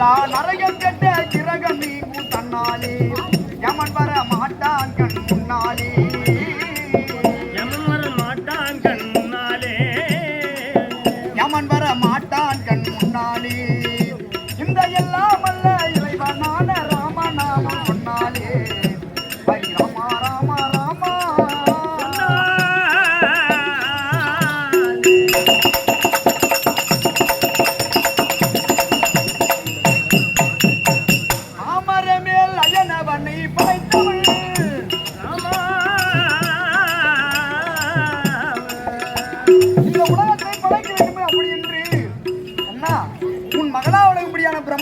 எல்லா நரகம் கெட்ட கிரகம் நீங்கும் தன்னாலே. யமன் வர மாட்டான் கண் முன்னாலே. எமன் வர மாட்டான் கண் முன்னாலே. யமன் வர மாட்டான் கண் முன்னாலே.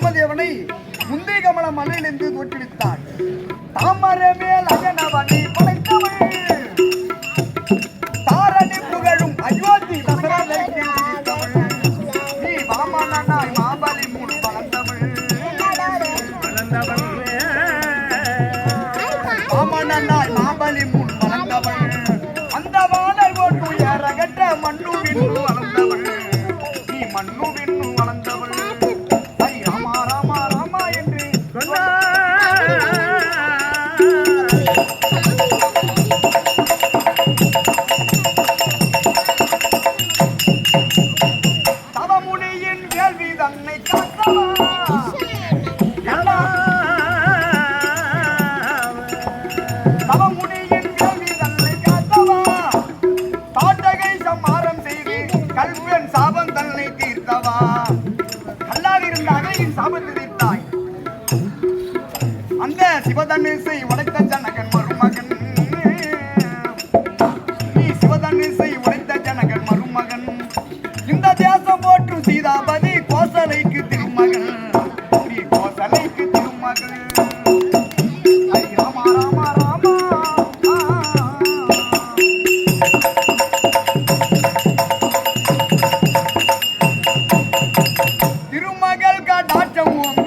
பிரம்மதேவனை முந்தைய கமல மலையிலிருந்து தோற்றுவித்தார் தாமர மேல் அகனவனை படைத்தவள் தாரணி புகழும் அயோத்தி நீ வளர்ந்தவள் வளர்ந்தவள் அந்த வாழை ஓட்டு ஏறகட்ட மண்ணு கல்வன் சாபம் தன்னை தீர்த்தவா? கல்லால் அகையின் சாபத்தை தீர்த்தாய். அந்த சிவதனுசை உடைத்த Петя.